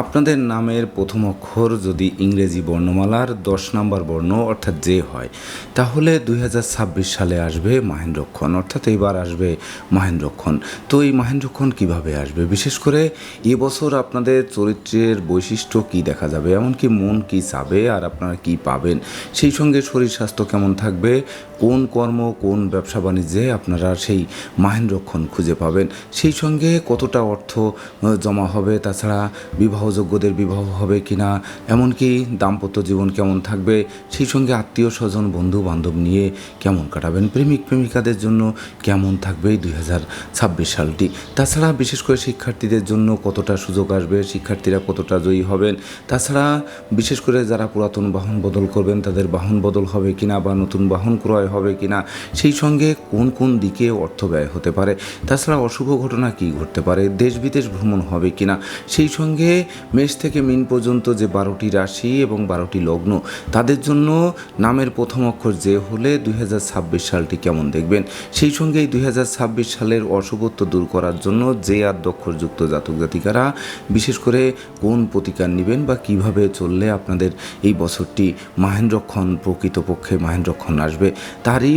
আপনাদের নামের প্রথম অক্ষর যদি ইংরেজি বর্ণমালার দশ নম্বর বর্ণ অর্থাৎ যে হয়, তাহলে দুই হাজার ছাব্বিশ সালে আসবে মাহেন্দ্রক্ষণ। অর্থাৎ এবার আসবে মাহেন্দ্রক্ষণ। তো এই মাহেন্দ্রক্ষণ কীভাবে আসবে? বিশেষ করে এবছর আপনাদের চরিত্রের বৈশিষ্ট্য কি দেখা যাবে? এমনকি মন কি চাবে আর আপনারা কি পাবেন? সেই সঙ্গে শরীর স্বাস্থ্য কেমন থাকবে? কোন কর্ম, কোন ব্যবসা বাণিজ্যে আপনারা সেই মাহেন্দ্রক্ষণ খুঁজে পাবেন? সেই সঙ্গে কতটা অর্থ জমা হবে? তাছাড়া বিবাহযোগ্যদের বিবাহ হবে কিনা, এমনকি দাম্পত্য জীবন কেমন থাকবে, সেই সঙ্গে আত্মীয় স্বজন বন্ধু বান্ধব নিয়ে কেমন কাটাবেন, প্রেমিক প্রেমিকাদের জন্য কেমন থাকবে দুই হাজার ছাব্বিশ সালটি। তাছাড়া বিশেষ করে শিক্ষার্থীদের জন্য কতটা সুযোগ আসবে, শিক্ষার্থীরা কতটা জয়ী হবেন, তাছাড়া বিশেষ করে যারা পুরাতন বাহন বদল করবেন, তাদের বাহন বদল হবে কিনা বা নতুন বাহন ক্রয় হবে কিনা, সেই সঙ্গে কোন কোন দিকে অর্থ ব্যয় হতে পারে, তাছাড়া অশুভ ঘটনা কী ঘটতে পারে দেশ বিদেশ ভ্রমণ হবে কিনা, সেই সঙ্গে মেষ থেকে মিন পর্যন্ত যে বারোটি রাশি এবং বারোটি লগ্ন, তাদের জন্য নামের প্রথম অক্ষর যে হলে দুই হাজার ছাব্বিশ সালটি কেমন দেখবেন? সেই সঙ্গে এই দুই হাজার ছাব্বিশ সালের অশুভত্ব দূর করার জন্য যে আর দক্ষরযুক্ত জাতক জাতিকারা, বিশেষ করে কোন প্রতিকার নেবেন বা কীভাবে চললে আপনাদের এই বছরটি মাহেন্দ্রক্ষণ প্রকৃতপক্ষে মাহেন্দ্রক্ষণ আসবে, তারই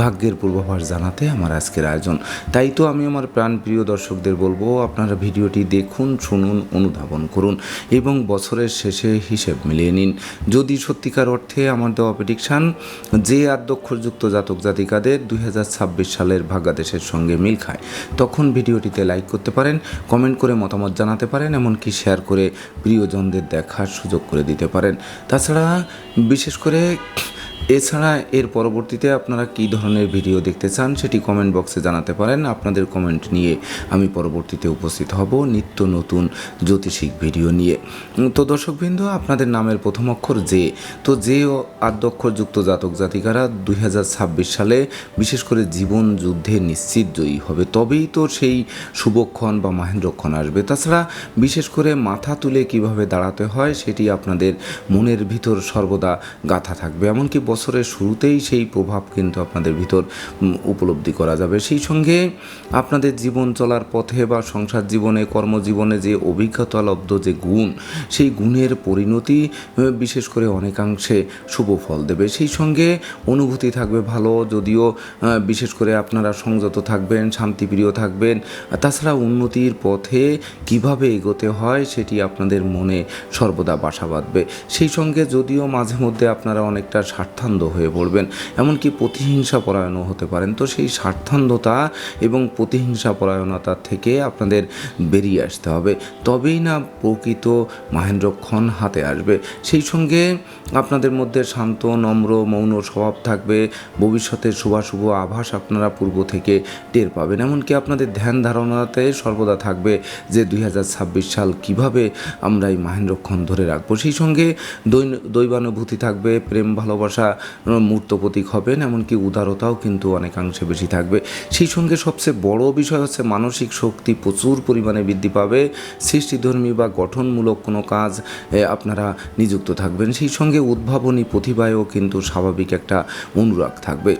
ভাগ্যের পূর্বাভাস জানাতে আমার আজকের আয়োজন। তাই তো আমি আমার প্রাণপ্রিয় দর্শকদের বলব, আপনারা ভিডিওটি দেখুন, শুনুন, অনুধাবন করুন এবং বছরের শেষে হিসেব মিলিয়ে নিন। যদি সত্যিকার অর্থে আমার দেওয়া প্রেডিকশান যে আদ্যক্ষরযুক্ত জাতক জাতিকাদের দুই হাজার ছাব্বিশ সালের ভাগ্যাদেশের সঙ্গে মিল খায়, তখন ভিডিওটিতে লাইক করতে পারেন কমেন্ট করে মতামত জানাতে পারেন, এমনকি শেয়ার করে প্রিয়জনদের দেখার সুযোগ করে দিতে পারেন। তাছাড়া, বিশেষ করে এছাড়া এর পরবর্তীতে আপনারা কী ধরনের ভিডিও দেখতে চান সেটি কমেন্ট বক্সে জানাতে পারেন। আপনাদের কমেন্ট নিয়ে আমি পরবর্তীতে উপস্থিত হব নিত্য নতুন জ্যোতিষিক ভিডিও নিয়ে। তো দর্শকবৃন্দ, আপনাদের নামের প্রথম অক্ষর যে তো যে আদ্যক্ষরযুক্ত জাতক জাতিকারা দুই হাজার ছাব্বিশ সালে বিশেষ করে জীবন যুদ্ধে নিশ্চিত জয়ী হবে। তবেই তো সেই শুভক্ষণ বা মাহেন্দ্রক্ষণ আসবে। তাছাড়া বিশেষ করে মাথা তুলে কীভাবে দাঁড়াতে হয় সেটি আপনাদের মনের ভিতর সর্বদা গাথা থাকবে। এমনকি বছরের শুরুতেই সেই প্রভাব কিন্তু আপনাদের ভিতর উপলব্ধি করা যাবে। সেই সঙ্গে আপনাদের জীবন চলার পথে বা সংসার জীবনে, কর্মজীবনে যে অভিজ্ঞতা লব্ধ যে গুণ, সেই গুণের পরিণতি বিশেষ করে অনেকাংশে শুভ ফল দেবে। সেই সঙ্গে অনুভূতি থাকবে ভালো, যদিও বিশেষ করে আপনারা সংযত থাকবেন, শান্তিপ্রিয় থাকবেন। তাছাড়া উন্নতির পথে কীভাবে এগোতে হয় সেটি আপনাদের মনে সর্বদা বাসা বাঁধবে। সেই সঙ্গে যদিও মাঝে মধ্যে আপনারা অনেকটা স্বার্থান্ধ হয়ে পড়বেন। এমনকি প্রতিহিংসা পরায়ণও হতে পারেন। তো সেই স্বার্থান্ধতা এবং প্রতিহিংসা পরায়ণতা থেকে আপনাদের বেরিয়ে আসতে হবে। তবেই না প্রকৃত মাহেন্দ্রক্ষণ হাতে আসবে। সেই সঙ্গে আপনাদের মধ্যে শান্ত, নম্র, মৌন স্বভাব থাকবে। ভবিষ্যতের শুভাশুভ আভাস আপনারা পূর্ব থেকে টের পাবেন। এমনকি আপনাদের ধ্যান ধারণাতে সর্বদা থাকবে যে দুই হাজার ছাব্বিশ সাল কীভাবে আমরা এই মাহেন্দ্রক্ষণ ধরে রাখব। সেই সঙ্গে দৈবানুভূতি থাকবে, প্রেম, ভালোবাসা মূর্ত প্রতীক হবেন, এমনকি উদারতাও কিন্তু অনেকাংশে বেশি থাকবে। সেই সঙ্গে সবচেয়ে বড় বিষয় হচ্ছে মানসিক শক্তি প্রচুর পরিমাণে বৃদ্ধি পাবে। সৃষ্টিধর্মী বা গঠনমূলক কোনো কাজ আপনারা নিযুক্ত থাকবেন। সেই সঙ্গে উদ্ভাবনী প্রতিভায়ও কিন্তু স্বাভাবিক একটা অনুরাগ থাকবে।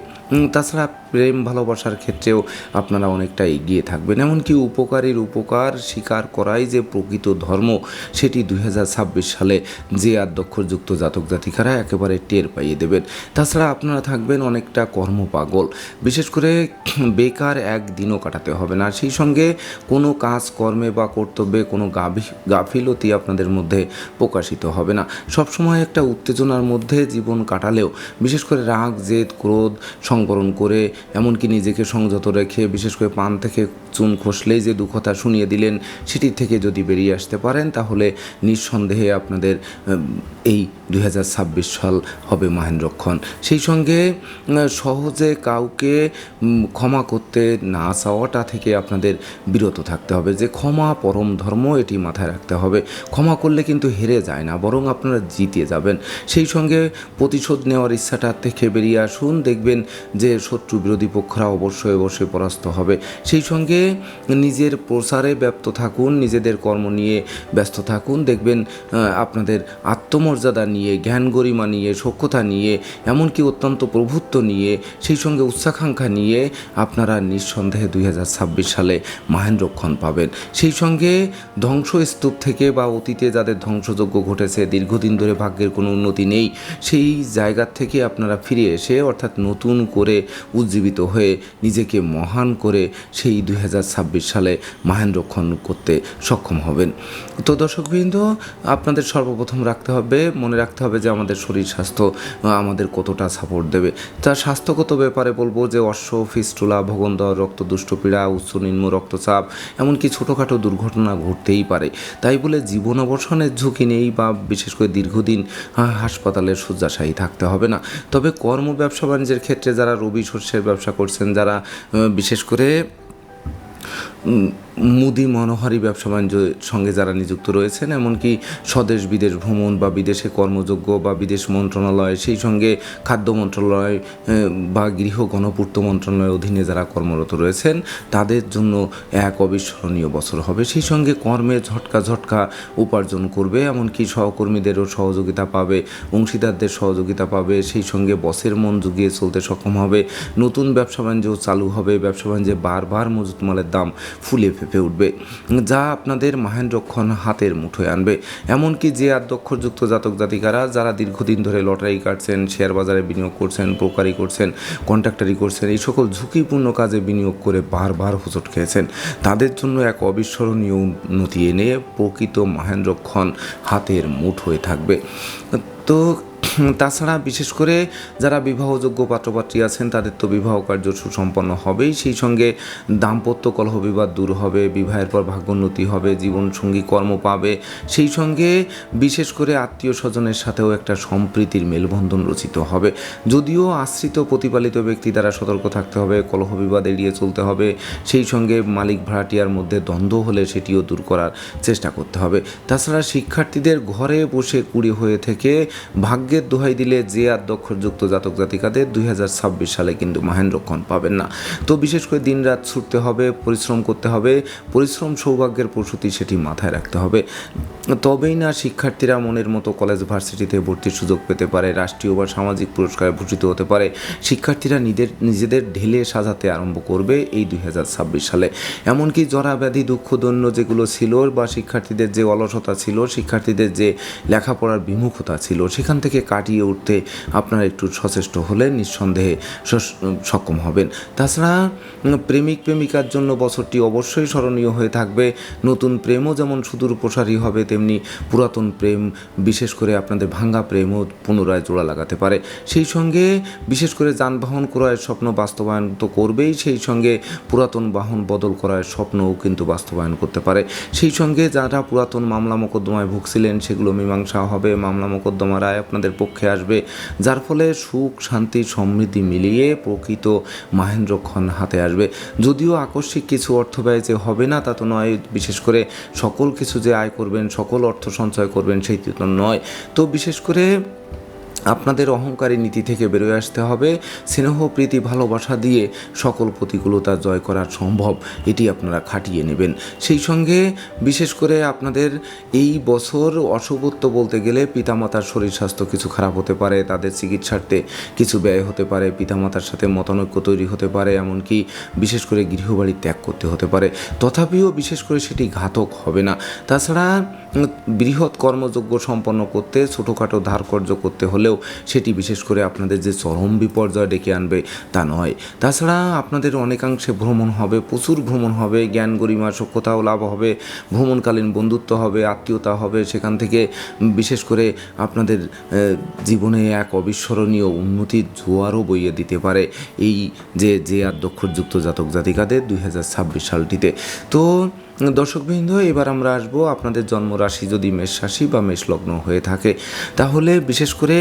তাছাড়া প্রেম ভালোবাসার ক্ষেত্রেও আপনারা অনেকটা এগিয়ে থাকবেন। এমনকি উপকারীর উপকার স্বীকার করাই যে প্রকৃত ধর্ম, সেটি দুই হাজার ছাব্বিশ সালে যে আদ্যক্ষরযুক্ত জাতক জাতিকারা একেবারে টের পাইয়ে দেবেন। তাছাড়া আপনারা থাকবেন অনেকটা কর্মপাগল। বিশেষ করে বেকার একদিনও কাটাতে হবে না। সেই সঙ্গে কোনো কাজ কর্মে বা কর্তব্যে কোনো গাভি- গাফিলতি আপনাদের মধ্যে প্রকাশিত হবে না। সবসময় একটা উত্তেজনার মধ্যে জীবন কাটালেও, বিশেষ করে রাগ, জেদ, ক্রোধ সংবরণ করে, এমনকি নিজেকে সংযত রেখে, বিশেষ করে পান থেকে চুন খসলেই যে দুঃখতা শুনিয়ে দিলেন, সেটি থেকে যদি বেরিয়ে আসতে পারেন, তাহলে নিঃসন্দেহে আপনাদের এই দুই হাজার ছাব্বিশ সাল হবে মাহেন্দ্রক্ষণ সেই সঙ্গে সহজে কাউকে ক্ষমা করতে না চাওয়াটা থেকে আপনাদের বিরত থাকতে হবে। যে ক্ষমা পরম ধর্ম, এটি মাথায় রাখতে হবে। ক্ষমা করলে কিন্তু হেরে যায় না, বরং আপনারা জিতে যাবেন। সেই সঙ্গে প্রতিশোধ নেওয়ার ইচ্ছাটা থেকে বেরিয়ে আসুন, দেখবেন যে শত্রু বিরোধী পক্ষরা অবশ্যই অবশ্যই পরাস্ত হবে। সেই সঙ্গে নিজের প্রসারে ব্যপ্ত থাকুন, নিজেদের কর্ম নিয়ে ব্যস্ত থাকুন। দেখবেন আপনাদের আত্মমর্যাদা নিয়ে, জ্ঞান গরিমা নিয়ে সক্ষতা নিয়ে, এমনকি অত্যন্ত প্রভুত্ব নিয়ে, সেই সঙ্গে উচ্চাকাঙ্ক্ষা নিয়ে আপনারা নিঃসন্দেহে দুই হাজার ছাব্বিশ সালে মাহেন্দ্রক্ষণ পাবেন। সেই সঙ্গে ধ্বংসস্তূপ থেকে বা অতীতে যাদের ধ্বংসযজ্ঞ ঘটেছে, দীর্ঘদিন ধরে ভাগ্যের কোনো উন্নতি নেই, সেই জায়গার থেকে আপনারা ফিরে এসে, অর্থাৎ নতুন করে উজ্জীবিত হয়ে নিজেকে মহান করে সেই দুই হাজার ছাব্বিশ সালে মাহেন্দ্রক্ষণ করতে সক্ষম হবেন। তো দর্শকবৃন্দ, আপনাদের সর্বপ্রথম রাখতে হবে, মনে রাখতে হবে যে আমাদের শরীর স্বাস্থ্য আমাদের কতটা সাপোর্ট দেবে। তার স্বাস্থ্যগত ব্যাপারে বলব যে অশ্ব, ফিস্টুলা, ভগন্দর রক্ত দুষ্টপীড়া উচ্চ নিম্ন রক্তচাপ, এমনকি ছোটোখাটো দুর্ঘটনা ঘটতেই পারে। তাই বলে জীবন অবসানের ঝুঁকি নেই বা বিশেষ করে দীর্ঘদিন হাসপাতালের শয্যাশায়ী থাকতে হবে না। তবে কর্ম, ব্যবসা, বাণিজ্যের ক্ষেত্রে যারা রবি শস্যের ব্যবসা করছেন যারা বিশেষ করে মুদি মনোহারি ব্যবসা বাণিজ্যের সঙ্গে যারা নিযুক্ত রয়েছেন, এমনকি স্বদেশ বিদেশ ভ্রমণ বা বিদেশে কর্মযোগ্য বা বিদেশ মন্ত্রণালয়, সেই সঙ্গে খাদ্য মন্ত্রণালয় বা গৃহ গণপূর্ত মন্ত্রণালয়ের অধীনে যারা কর্মরত রয়েছেন, তাদের জন্য এক অবিস্মরণীয় বছর হবে। সেই সঙ্গে কর্মে ঝটকা ঝটকা উপার্জন করবে, এমনকি সহকর্মীদেরও সহযোগিতা পাবে, অংশীদারদের সহযোগিতা পাবে, সেই সঙ্গে বসের মন জুগিয়ে চলতে সক্ষম হবে। নতুন ব্যবসা বাণিজ্য চালু হবে, ব্যবসা বাণিজ্যে বারবার মজুত মালের দাম ফুলে ফেপে উঠবে। যা আপনাদের মাহেন্দ্রক্ষণ হাতের মুঠোয় আনবে। এমনকি যে আদ্যক্ষরযুক্ত জাতক জাতিকারা, যারা দীর্ঘদিন ধরে লটারি কাটছেন, শেয়ার বাজারে বিনিয়োগ করছেন, ব্রোকারি করছেন, কন্ট্রাক্টারি করছেন, এই সকল ঝুঁকিপূর্ণ কাজে বিনিয়োগ করে বারবার হোঁচট খেয়েছেন, তাদের জন্য এক অবিস্মরণীয় উন্নতি এনে প্রকৃত মাহেন্দ্রক্ষণ হাতের মুঠোয় থাকবে। তো তাছাড়া বিশেষ করে যারা বিবাহযোগ্য পাত্রপাত্রী আছেন, তাদের তো বিবাহ কার্য সুসম্পন্ন হবেই। সেই সঙ্গে দাম্পত্য কলহ বিবাদ দূর হবে, বিবাহের পর ভাগ্যোন্নতি হবে, জীবনসঙ্গী কর্ম পাবে। সেই সঙ্গে বিশেষ করে আত্মীয় স্বজনের সাথেও একটা সম্প্রীতির মেলবন্ধন রচিত হবে। যদিও আশ্রিত প্রতিপালিত ব্যক্তি দ্বারা সতর্ক থাকতে হবে, কলহ বিবাদ এড়িয়ে চলতে হবে, সেই সঙ্গে মালিক ভাড়াটিয়ার মধ্যে দ্বন্দ্ব হলে সেটিও দূর করার চেষ্টা করতে হবে। তাছাড়া শিক্ষার্থীদের ঘরে বসে কুড়ি হয়ে থেকে ভাগ্যের দোহাই দিলে যে আদ্যক্ষরযুক্ত জাতক জাতিকাদের দুই হাজার ছাব্বিশ সালে কিন্তু মাহেন্দ্রক্ষণ পাবেন না। তো বিশেষ করে দিন রাত ছুটতে হবে, পরিশ্রম করতে হবে, পরিশ্রম সৌভাগ্যের প্রসূতি সেটি মাথায় রাখতে হবে। তবেই না শিক্ষার্থীরা মনের মতো কলেজ ভার্সিটিতে ভর্তির সুযোগ পেতে পারে, রাষ্ট্রীয় বা সামাজিক পুরস্কারে ভূষিত হতে পারে। শিক্ষার্থীরা নিজের, নিজেদের ঢেলে সাজাতে আরম্ভ করবে এই দুই হাজার ছাব্বিশ সালে। এমনকি জরা ব্যাধি, দুঃখ, দৈন্য যেগুলো ছিল বা শিক্ষার্থীদের যে অলসতা ছিল, শিক্ষার্থীদের যে লেখাপড়ার বিমুখতা ছিল, সেখান থেকে কাটিয়ে উঠতে আপনারা একটু সচেষ্ট হলে নিঃসন্দেহে সক্ষম হবেন। তাছাড়া প্রেমিক প্রেমিকার জন্য বছরটি অবশ্যই স্মরণীয় হয়ে থাকবে। নতুন প্রেমও যেমন সুদূর প্রসারী হবে, তেমনি পুরাতন প্রেম, বিশেষ করে আপনাদের ভাঙ্গা প্রেমও পুনরায় জোড়া লাগাতে পারে। সেই সঙ্গে বিশেষ করে যানবাহন ক্রয়ের স্বপ্ন বাস্তবায়ন তো করবেই, সেই সঙ্গে পুরাতন বাহন বদল করার স্বপ্নও কিন্তু বাস্তবায়ন করতে পারে। সেই সঙ্গে যারা পুরাতন মামলা মোকদ্দমায় ভুগছিলেন, সেগুলো মীমাংসা হবে। মামলা মোকদ্দমা রায় আপনাদের পক্ষে আসবে, যার ফলে সুখ, শান্তি, সমৃদ্ধি মিলিয়ে প্রকৃত মাহেন্দ্রক্ষণ হাতে আসবে। যদিও আকস্মিক কিছু অর্থ ব্যয় যে হবে না, তা তো নয়, বিশেষ করে সকল কিছু যে আয় করবেন, সকল অর্থ সঞ্চয় করবেন, সেই তো নয়। তো বিশেষ করে আপনাদের অহংকারী নীতি থেকে বেরোয় আসতে হবে। স্নেহ, প্রীতি, ভালোবাসা দিয়ে সকল প্রতিকূলতা জয় করা সম্ভব। এটি আপনারা খাটিয়ে নেবেন। সেই সঙ্গে বিশেষ করে আপনাদের এই বছর অশুভত্ব বলতে গেলে পিতামাতার শরীর স্বাস্থ্য কিছু খারাপ হতে পারে, তাদের চিকিৎসার্থে কিছু ব্যয় হতে পারে, পিতামাতার সাথে মতানৈক্য তৈরি হতে পারে, এমনকি বিশেষ করে গৃহবাড়ি ত্যাগ করতে হতে পারে। তথাপিও বিশেষ করে সেটি ঘাতক হবে না। তাছাড়া বৃহৎ কর্মযোগ্য সম্পন্ন করতে, ছোটোখাটো ধারকর্য করতে হলেও সেটি বিশেষ করে আপনাদের যে চরম বিপর্যয় ডেকে আনবে তা নয়। তাছাড়া আপনাদের অনেকাংশে ভ্রমণ হবে, প্রচুর ভ্রমণ হবে, জ্ঞান গরিমা সক্ষতাও লাভ হবে, ভ্রমণকালীন বন্ধুত্ব হবে, আত্মীয়তা হবে, সেখান থেকে বিশেষ করে আপনাদের জীবনে এক অবিস্মরণীয় উন্নতির জোয়ারও বইয়ে দিতে পারে এই যে যে আদ্যক্ষরযুক্ত জাতক জাতিকাদের দুই হাজার ছাব্বিশ সালটিতে। তো দর্শকবৃন্দ, এবার আমরা আসব আপনাদের জন্মরাশি যদি মেষ রাশি বা মেষ লগ্ন হয়ে থাকে, তাহলে বিশেষ করে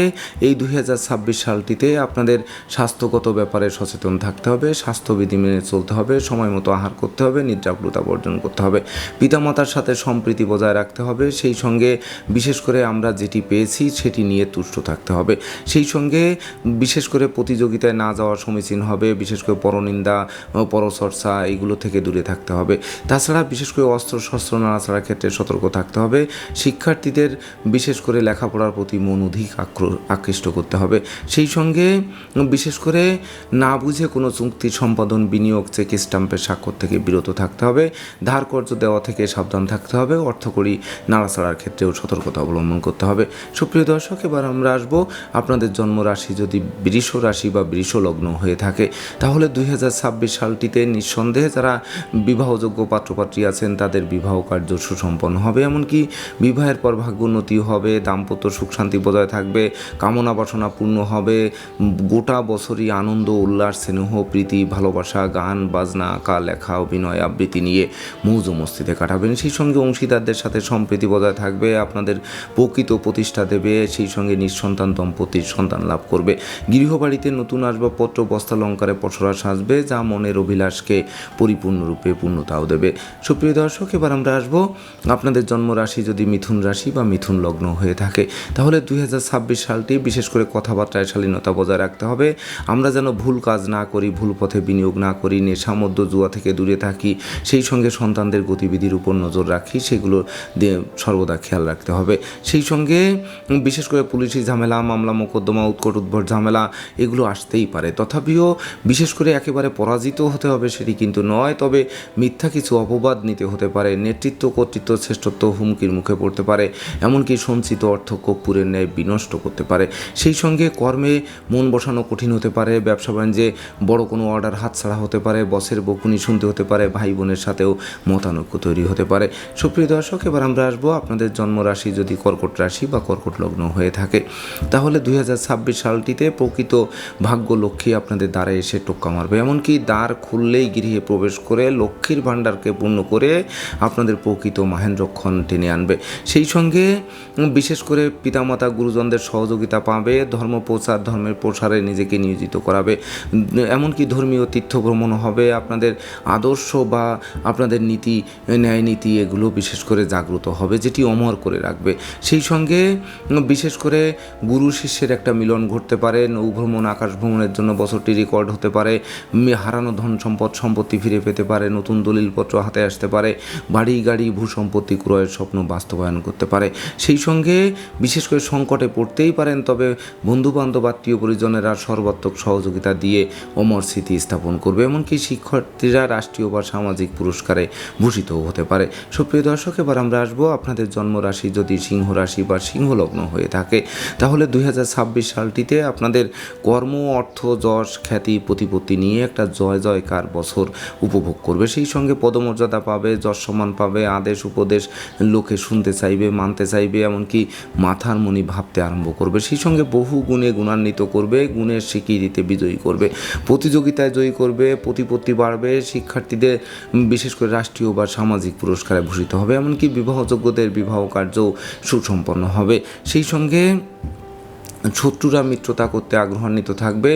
এই দু হাজার ছাব্বিশ সালটিতে আপনাদের স্বাস্থ্যগত ব্যাপারে সচেতন থাকতে হবে, স্বাস্থ্যবিধি মেনে চলতে হবে সময় মতো আহার করতে হবে নিদ্রাগ্রতা বর্জন করতে হবে, পিতামাতার সাথে সম্প্রীতি বজায় রাখতে হবে, সেই সঙ্গে বিশেষ করে আমরা যেটি পেয়েছি সেটি নিয়ে তুষ্ট থাকতে হবে, সেই সঙ্গে বিশেষ করে প্রতিযোগিতায় না যাওয়া সমীচীন হবে, বিশেষ করে পরনিন্দা, পরচর্চা, এগুলো থেকে দূরে থাকতে হবে। তাছাড়া বিশেষ করে অস্ত্র শস্ত্র নাড়াচাড়ার ক্ষেত্রে সতর্ক থাকতে হবে। শিক্ষার্থীদের বিশেষ করে লেখাপড়ার প্রতি মন অধিক আকৃষ্ট করতে হবে। সেই সঙ্গে বিশেষ করে না বুঝে কোনো চুক্তি সম্পাদন, বিনিয়োগ, চেক স্টাম্পের স্বাক্ষর থেকে বিরত থাকতে হবে। ধার কর্য দেওয়া থেকে সাবধান থাকতে হবে। অর্থকরী নাড়াচাড়ার ক্ষেত্রেও সতর্কতা অবলম্বন করতে হবে। সুপ্রিয় দর্শক, এবার আমরা আসব আপনাদের জন্মরাশি। যদি বৃষ রাশি বা বৃষ লগ্ন হয়ে থাকে, তাহলে দুই হাজার ছাব্বিশ সালটিতে নিঃসন্দেহে যারা বিবাহযোগ্য পাত্রপাত্রী আছেন, তাদের বিবাহ কার্য সুসম্পন্ন হবে। এমনকি বিবাহের পর ভাগ্যোন্নতি হবে, দাম্পত্য সুখ শান্তি বজায় থাকবে, কামনা বাসনা পূর্ণ হবে, গোটা বছরই আনন্দ, উল্লাস, স্নেহ, প্রীতি, ভালোবাসা, গান, বাজনা, আঁকা, লেখা, অভিনয়, আবৃত্তি নিয়ে মৌজ মস্তিতে কাটাবেন। সেই সঙ্গে অংশীদারদের সাথে সম্প্রীতি বজায় থাকবে, আপনাদের প্রকৃত প্রতিষ্ঠা দেবে, সেই সঙ্গে নিঃসন্তান দম্পতির সন্তান লাভ করবে। গৃহবাড়িতে নতুন আসবাবপত্র, বস্তালঙ্কারে পসরা সাজবে, যা মনের অভিলাষকে পরিপূর্ণরূপে পূর্ণতাও দেবে। সুপ্রিয় দর্শক, এবার আমরা আসব আপনাদের জন্ম রাশি যদি মিথুন রাশি বা মিথুন লগ্ন হয়ে থাকে। তাহলে দুই হাজার ছাব্বিশ সালটি বিশেষ করে কথাবার্তায় শালীনতা বজায় রাখতে হবে। আমরা যেন ভুল কাজ না করি, ভুল পথে বিনিয়োগ না করি, নেশা মধ্য জুয়া থেকে দূরে থাকি, সেই সঙ্গে সন্তানদের গতিবিধির উপর নজর রাখি, সেগুলো দিয়ে সর্বদা খেয়াল রাখতে হবে। সেই সঙ্গে বিশেষ করে পুলিশি ঝামেলা, মামলা, মোকদ্দমা, উৎকট উদ্ভট ঝামেলা, এগুলো আসতেই পারে। তথাপিও বিশেষ করে একেবারে পরাজিত হতে হবে সেটি কিন্তু নয়, তবে মিথ্যা কিছু অপবাদ নিতে হতে পারে, নেতৃত্ব, কর্তৃত্ব, শ্রেষ্ঠত্ব হুমকির মুখে পড়তে পারে, এমনকি সঞ্চিত অর্থ কর্পূরের ন্যায় বিনষ্ট করতে পারে। সেই সঙ্গে কর্মে মন বসানো কঠিন হতে পারে, ব্যবসা বাণিজ্যে বড় কোনো অর্ডার হাতছাড়া হতে পারে, বসের বকুনি শুনতে হতে পারে ভাই বোনের সাথেও মতানৈক্য তৈরি হতে পারে। সুপ্রিয় দর্শক, এবার আমরা আসব আপনাদের জন্মরাশি যদি কর্কট রাশি বা কর্কট লগ্ন হয়ে থাকে, তাহলে দু হাজার ছাব্বিশ সালটিতে প্রকৃত ভাগ্য লক্ষ্মী আপনাদের দ্বারে এসে টোক্কা মারবে। এমনকি দ্বার খুললেই গৃহে প্রবেশ করে লক্ষ্মীর ভাণ্ডারকে পূর্ণ করে আপনাদের প্রকৃত মাহেন্দ্রক্ষণ টেনে আনবে। সেই সঙ্গে বিশেষ করে পিতামাতা গুরুজনদের সহযোগিতা পাবে, ধর্ম প্রচার, ধর্মের প্রসারে নিজেকে নিয়োজিত করাবে। এমনকি ধর্মীয় তীর্থ ভ্রমণ হবে। আপনাদের আদর্শ বা আপনাদের নীতি, ন্যায় নীতি এগুলো বিশেষ করে জাগ্রত হবে, যেটি অমর করে রাখবে। সেই সঙ্গে বিশেষ করে গুরু শিষ্যের একটা মিলন ঘটতে পারে, নৌ ভ্রমণ, আকাশ ভ্রমণের জন্য বছরটি রেকর্ড হতে পারে হারানো ধন সম্পদ, সম্পত্তি ফিরে পেতে পারে, নতুন দলিলপত্র হাতে আসতে পারে, বাড়ি, গাড়ি, ভূ সম্পত্তি ক্রয়ের স্বপ্ন বাস্তবায়ন করতে পারে। সেই সঙ্গে বিশেষ করে সংকটে পড়তেই পারেন, তবে বন্ধু বান্ধব আত্মীয় পরিজনেরা সর্বাত্মক সহযোগিতা দিয়ে অমর স্মৃতি স্থাপন করবে, এমনকি শিক্ষার্থীরা রাষ্ট্রীয় বা সামাজিক পুরস্কারে ভূষিতও হতে পারে। সুপ্রিয় দর্শক, এবার আমরা আসব আপনাদের জন্মরাশি, যদি সিংহ রাশি বা সিংহ লগ্ন হয়ে থাকে। তাহলে দু হাজার ছাব্বিশ সালটিতে আপনাদের কর্ম, অর্থ, যশ, খ্যাতি, প্রতিপত্তি নিয়ে একটা জয়, জয়কার বছর উপভোগ করবে। সেই সঙ্গে পদমর্যাদা পাবে যশ সম্মান পাবে, আদেশ, উপদেশ লোকে শুনতে চাইবে, মানতে চাইবে, এমনকি মাথার মনি ভাবতে আরম্ভ করবে। সেই সঙ্গে বহু গুণে গুণান্বিত করবে, গুণের স্বীকৃতিতে বিজয়ী করবে। প্রতিযোগিতায় জয়ী করবে, প্রতিপত্তি বাড়বে, শিক্ষার্থীদের বিশেষ করে রাষ্ট্রীয় বা সামাজিক পুরস্কারে ভূষিত হবে, এমনকি বিবাহযোগ্যদের বিবাহ কার্য সুসম্পন্ন হবে। সেই সঙ্গে শত্রুরা মিত্রতা করতে আগ্রহান্বিত থাকবে।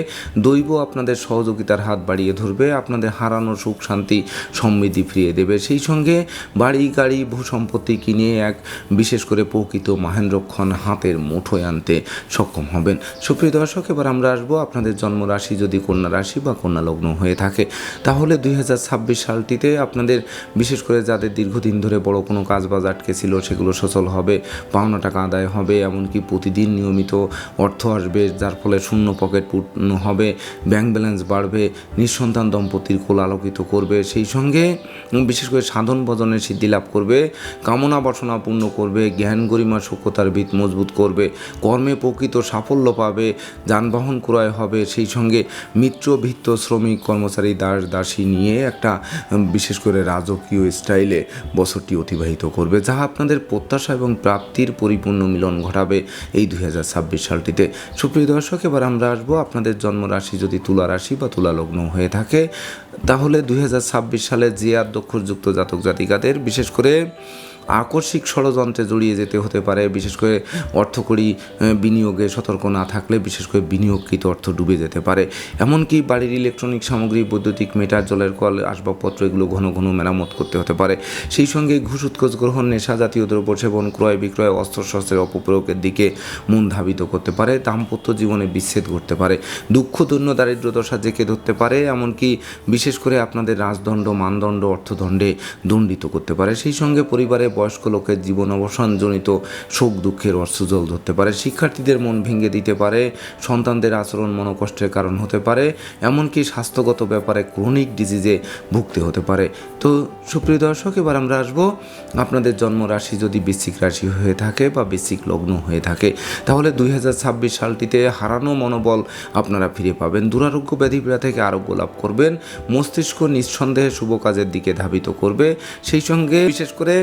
দৈব আপনাদের সহযোগিতার হাত বাড়িয়ে ধরবে, আপনাদের হারানো সুখ শান্তি সমৃদ্ধি ফিরিয়ে দেবে। সেই সঙ্গে বাড়ি, গাড়ি ভূ সম্পত্তি কিনে এক বিশেষ করে প্রকৃত মাহেন্দ্রক্ষণ হাতের মুঠোয় আনতে সক্ষম হবেন। সুপ্রিয় দর্শক, এবার আমরা আসব আপনাদের জন্মরাশি, যদি কন্যা রাশি বা কন্যা লগ্ন হয়ে থাকে। তাহলে দুই হাজার ছাব্বিশ সালটিতে আপনাদের বিশেষ করে যাদের দীর্ঘদিন ধরে বড় কোনো কাজ বাজ আটকে ছিল, সেগুলো সচল হবে, পাওনা টাকা আদায় হবে, এমনকি প্রতিদিন নিয়মিত অর্থ আসবে, যার ফলে শূন্য পকেট পূর্ণ হবে ব্যাংক ব্যালেন্স বাড়বে, নিঃসন্তান দম্পতির কোল আলোকিত করবে, সেই সঙ্গে বিশেষ করে সাধন ভজনের সিদ্ধি লাভ করবে, কামনা বাসনা পূর্ণ করবে, জ্ঞান গরিমা সূক্ষ্মতার ভিত মজবুত করবে, কর্মে প্রকৃত সাফল্য পাবে, যানবাহন ক্রয় হবে, সেই সঙ্গে মিত্র, ভিত্ত, শ্রমিক, কর্মচারী, দাস, দাসী নিয়ে একটা বিশেষ করে রাজকীয় স্টাইলে বছরটি অতিবাহিত করবে যা আপনাদের প্রত্যাশা এবং প্রাপ্তির পরিপূর্ণ মিলন ঘটাবে এই দুই ছাব্বিশ সালটিতে সুপ্রিয় দর্শক, এবার আমরা আসব আপনাদের জন্ম রাশি যদি তুলা রাশি বা তুলা লগ্ন হয়ে থাকে, তাহলে দুই হাজার ছাব্বিশ সালে জিয়ার দক্ষরযুক্ত জাতক জাতিকাদের, বিশেষ করে আকস্মিক ষড়যন্ত্রে জড়িয়ে যেতে হতে পারে। বিশেষ করে অর্থকরী বিনিয়োগে সতর্ক না থাকলে বিশেষ করে বিনিয়োগকৃত অর্থ ডুবে যেতে পারে। এমনকি বাড়ির ইলেকট্রনিক সামগ্রী, বৈদ্যুতিক মিটার, জলের কল, আসবাবপত্র এগুলো ঘন ঘন মেরামত করতে হতে পারে। সেই সঙ্গে ঘুষ উৎকোচ গ্রহণ, নেশা জাতীয় দ্রব্য সেবন, ক্রয় বিক্রয় অস্ত্রশস্ত্রের অপপ্রয়োগের দিকে মন ধাবিত করতে পারে। দাম্পত্য জীবনে বিচ্ছেদ ঘটতে পারে। দুঃখ দৈন্য দারিদ্র দশা জেকে ধরতে পারে, এমনকি বিশেষ করে আপনাদের রাজদণ্ড, মানদণ্ড, অর্থদণ্ডে দণ্ডিত করতে পারে। সেই সঙ্গে পরিবারে বয়স্ক লোকের জীবন অবসানজনিত শোক দুঃখের অর্থজল ধরতে পারে। শিক্ষার্থীদের মন ভেঙে দিতে পারে। সন্তানদের আচরণ মনোকষ্টের কারণ হতে পারে। এমনকি স্বাস্থ্যগত ব্যাপারে ক্রনিক ডিজিজে ভুগতে হতে পারে। তো সুপ্রিয় দর্শক, এবার আমরা আসব আপনাদের জন্ম রাশি যদি বৃশ্চিক রাশি হয়ে থাকে বা বৃশ্চিক লগ্ন হয়ে থাকে, তাহলে দুই হাজার ছাব্বিশ সালটিতে হারানো মনোবল আপনারা ফিরে পাবেন। দুরারোগ্য ব্যাধিপীড়া থেকে আরোগ্য লাভ করবেন। মস্তিষ্ক নিঃসন্দেহে শুভ কাজের দিকে ধাবিত করবে। সেই সঙ্গে বিশেষ করে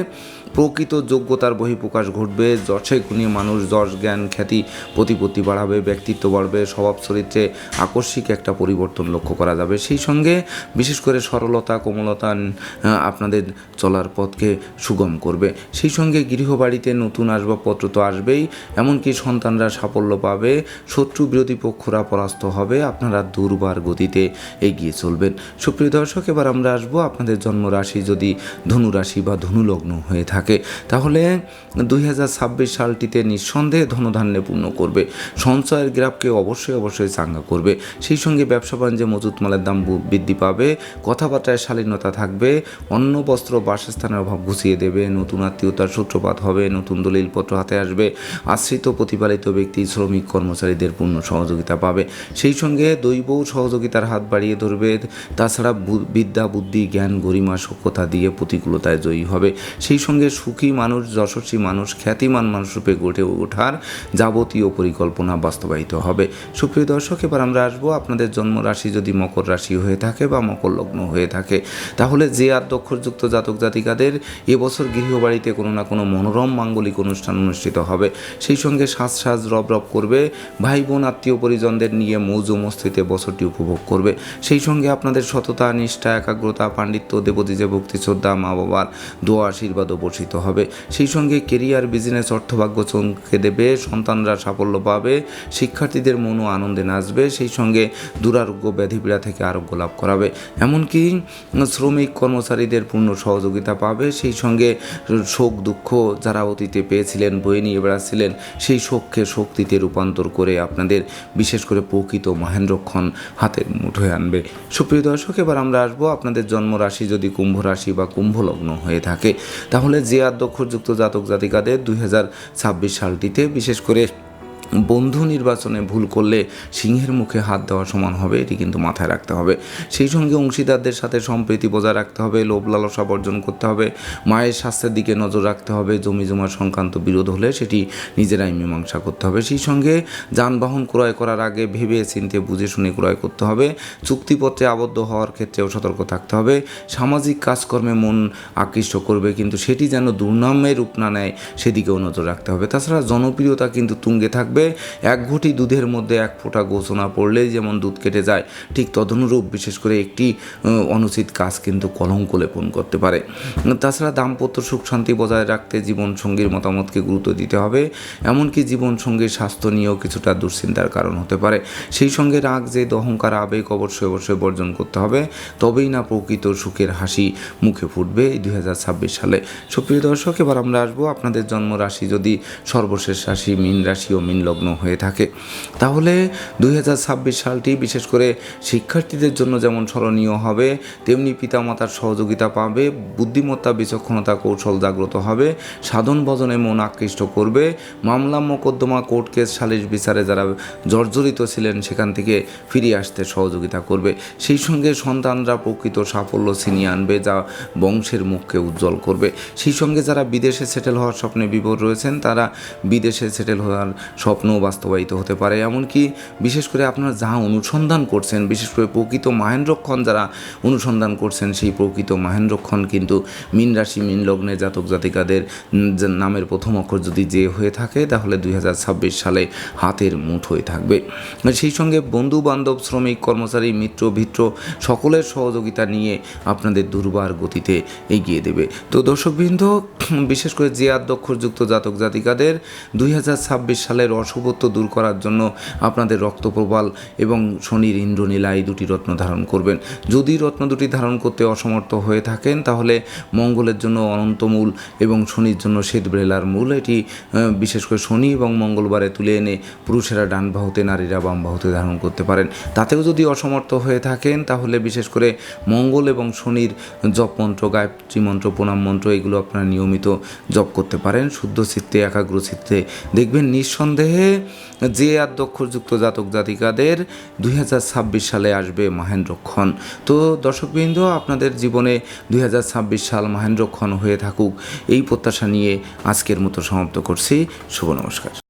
প্রকৃত যোগ্যতার বহিঃপ্রকাশ ঘটবে, যশে গুণী মানুষ যশ জ্ঞান খ্যাতি প্রতিপত্তি বাড়াবে, ব্যক্তিত্ব বাড়বে, স্বভাব চরিত্রে আকস্মিক একটা পরিবর্তন লক্ষ্য করা যাবে। সেই সঙ্গে বিশেষ করে সরলতা, কোমলতা আপনাদের চলার পথকে সুগম করবে। সেই সঙ্গে গৃহবাড়িতে নতুন আসবাবপত্র তো আসবেই, এমনকি সন্তানরা সাফল্য পাবে, শত্রু বিরোধী পক্ষরা পরাস্ত হবে, আপনারা দুর্বার গতিতে এগিয়ে চলবেন। সুপ্রিয় দর্শক, এবার আমরা আসব আপনাদের জন্মরাশি, যদি ধনু রাশি বা ধনু লগ্ন হয়ে থাকে। তাহলে দুই হাজার ছাব্বিশ সালটিতে নিঃসন্দেহে ধনধান্যে পূর্ণ করবে। সঞ্চয়ের গ্রাফকে অবশ্যই অবশ্যই চাঙ্গা করবে। সেই সঙ্গে ব্যবসা বাণিজ্যে মজুত মালের দাম বৃদ্ধি পাবে। কথাবার্তায় শালীনতা থাকবে। অন্ন, বস্ত্র, বাসস্থানের অভাব ঘুষিয়ে দেবে। নতুন আত্মীয়তার সূত্রপাত হবে। নতুন দলিলপত্র হাতে আসবে। আশ্রিত, প্রতিপালিত ব্যক্তি, শ্রমিক, কর্মচারীদের পূর্ণ সহযোগিতা পাবে। সেই সঙ্গে দৈব সহযোগিতার হাত বাড়িয়ে ধরবে। তাছাড়া বিদ্যা, বুদ্ধি, জ্ঞান, গরিমা সক্ষতা দিয়ে প্রতিকূলতায় জয়ী হবে। সেই সঙ্গে সুখী মানুষ, যশস্বী মানুষ, খ্যাতিমান মানুষরূপে গড়ে ওঠার যাবতীয় পরিকল্পনা বাস্তবায়িত হবে। সুপ্রিয় দর্শক, এবার আমরা আসব আপনাদের জন্ম রাশি যদি মকর রাশি হয়ে থাকে বা মকর লগ্ন হয়ে থাকে, তাহলে যে আর দক্ষরযুক্ত জাতক জাতিকাদের এবছর গৃহবাড়িতে কোনো না কোনো মনোরম মাঙ্গলিক অনুষ্ঠান অনুষ্ঠিত হবে। সেই সঙ্গে সাজ সাজ রব রব করবে ভাই বোন আত্মীয় পরিজনদের নিয়ে মৌজ মস্তিতে বছরটি উপভোগ করবে। সেই সঙ্গে আপনাদের সততা, নিষ্ঠা, একাগ্রতা, পাণ্ডিত্য দেবদীজে ভক্তি, শ্রদ্ধা মা বাবার দোয়া আশীর্বাদও বর্ষিত হবে। সেই সঙ্গে কেরিয়ার, বিজনেস, অর্থভাগ্য চমকে দেবে, সন্তানরা সাফল্য পাবে, শিক্ষার্থীদের মনও আনন্দে নাচবে, সেই সঙ্গে দুরারোগ্য ব্যাধিপীড়া থেকে আরোগ্য লাভ করাবে। এমনকি শ্রমিক কর্মচারীদের পূর্ণ সহযোগিতা পাবে, সেই সঙ্গে শোক, দুঃখ যারা অতীতে পেয়েছিলেন, বয়ে নিয়ে বেড়াচ্ছিলেন, সেই শোককে শক্তিতে রূপান্তর করে আপনাদের বিশেষ করে প্রকৃত মহেন্দ্রক্ষণ হাতের মুঠোয় আনবে। সুপ্রিয় দর্শক, এবার আমরা আসব আপনাদের জন্মরাশি, যদি কুম্ভ রাশি বা কুম্ভ লগ্ন হয়ে থাকে, তাহলে যে দক্ষযুক্ত জাতক জাতিকাদের দুই হাজার ছাব্বিশ সালটিতে বিশেষ করে বন্ধু নির্বাচনে ভুল করলে সিংহের মুখে হাত দেওয়া সমান হবে, এটি কিন্তু মাথায় রাখতে হবে। সেই সঙ্গে অংশীদারদের সাথে সম্প্রীতি বজায় রাখতে হবে, লোভ লালসা বর্জন করতে হবে, মায়ের স্বাস্থ্যের দিকে নজর রাখতে হবে, জমি জমা সংক্রান্ত বিরোধ হলে সেটি নিজেরাই মীমাংসা করতে হবে। সেই সঙ্গে যানবাহন ক্রয় করার আগে ভেবে চিনতে বুঝে শুনে ক্রয় করতে হবে, চুক্তিপত্রে আবদ্ধ হওয়ার ক্ষেত্রেও সতর্ক থাকতে হবে, সামাজিক কাজকর্মে মন আকৃষ্ট করবে, কিন্তু সেটি যেন দুর্নামে রূপ না নেয়, সেদিকেও নজর রাখতে হবে। তাছাড়া জনপ্রিয়তা কিন্তু তুঙ্গে থাকবে এক ঘটি দুধের মধ্যে এক ফোঁটা ঘোষণা পড়লেই যেমন দুধ কেটে যায়, ঠিক তদনুরূপ বিশেষ করে একটি অনুচিত কাজ কিন্তু কলঙ্ক লেপন করতে পারে। তাছাড়া দাম্পত্য সুখ শান্তি বজায় রাখতে জীবনসঙ্গীর মতামতকে গুরুত্ব দিতে হবে। এমনকি জীবনসঙ্গীর স্বাস্থ্য নিয়েও কিছুটা দুশ্চিন্তার কারণ হতে পারে। সেই সঙ্গে রাগ যে দহংকার আবেগ অবশ্যই অবশ্যই বর্জন করতে হবে। তবেই না প্রকৃত সুখের হাসি মুখে ফুটবে দুই সালে। সুপ্রিয় দর্শক, এবার আমরা আসব আপনাদের জন্ম রাশি যদি সর্বশেষ রাশি, মীন রাশি ও মীন লগ্ন হয়ে থাকে। তাহলে দুই হাজার ছাব্বিশ সালটি বিশেষ করে শিক্ষার্থীদের জন্য যেমন স্মরণীয় হবে, তেমনি পিতামাতার সহযোগিতা পাবে, বুদ্ধিমত্তা বিচক্ষণতা কৌশল জাগ্রত হবে, সাধন ভজনে মন আকৃষ্ট করবে, মামলা মোকদ্দমা কোর্ট কেস সালিশ বিচারে যারা জর্জরিত ছিলেন সেখান থেকে ফিরিয়ে আসতে সহযোগিতা করবে। সেই সঙ্গে সন্তানরা প্রকৃত সাফল্য ছিনিয়ে আনবে, যা বংশের মুখকে উজ্জ্বল করবে। সেই সঙ্গে যারা বিদেশে সেটেল হওয়ার স্বপ্নে বিভোর রয়েছেন, তারা বিদেশে সেটেল হওয়ার সব স্বপ্ন বাস্তবায়িত হতে পারে। এমনকি বিশেষ করে আপনারা যা অনুসন্ধান করছেন, বিশেষ করে প্রকৃত মাহেন্দ্রক্ষণ যারা অনুসন্ধান করছেন, সেই প্রকৃত মাহেন্দ্রক্ষণ কিন্তু মিন রাশি, মিন লগ্নে জাতক জাতিকাদের নামের প্রথম অক্ষর যদি যে হয়ে থাকে, তাহলে দুই হাজার ছাব্বিশ সালে হাতের মুঠোয় থাকবে। সেই সঙ্গে বন্ধু বান্ধব শ্রমিক, কর্মচারী, মিত্র, ভিত্র সকলের সহযোগিতা নিয়ে আপনাদের দুর্বার গতিতে এগিয়ে দেবে। তো দর্শকবৃন্দ, বিশেষ করে যে আদ্যক্ষরযুক্ত জাতক জাতিকাদের দুই হাজার ছাব্বিশ সালের অশুভত্ব দূর করার জন্য আপনাদের রক্ত প্রবাল এবং শনির ইন্দ্রনীলা এই দুটি রত্ন ধারণ করবেন। যদি রত্ন দুটি ধারণ করতে অসমর্থ হয়ে থাকেন, তাহলে মঙ্গলের জন্য অনন্তমূল এবং শনির জন্য শ্বেতবেলার মূল। এটি বিশেষ করে শনি এবং মঙ্গলবারে তুলে এনে পুরুষেরা ডান বাহুতে নারীরা বাম বাহুতে ধারণ করতে পারেন। তাতেও যদি অসমর্থ হয়ে থাকেন, তাহলে বিশেষ করে মঙ্গল এবং শনির জপ মন্ত্র, গায়ত্রী মন্ত্র, প্রণাম মন্ত্র, এগুলো আপনারা নিয়মিত জপ করতে পারেন। শুদ্ধ চিত্তে, একাগ্র চিত্তে দেখবেন নিঃসন্দেহে যে আদ্যক্ষরযুক্ত জাতক জাতিকাদের দুই হাজার ছাব্বিশ সালে আসবে মহেন্দ্রক্ষণ তো দর্শকবৃন্দ, আপনাদের জীবনে দুই হাজার ছাব্বিশ সাল মহেন্দ্রক্ষণ হয়ে থাকুক, এই প্রত্যাশা নিয়ে আজকের মতো সমাপ্ত করছি। শুভ নমস্কার।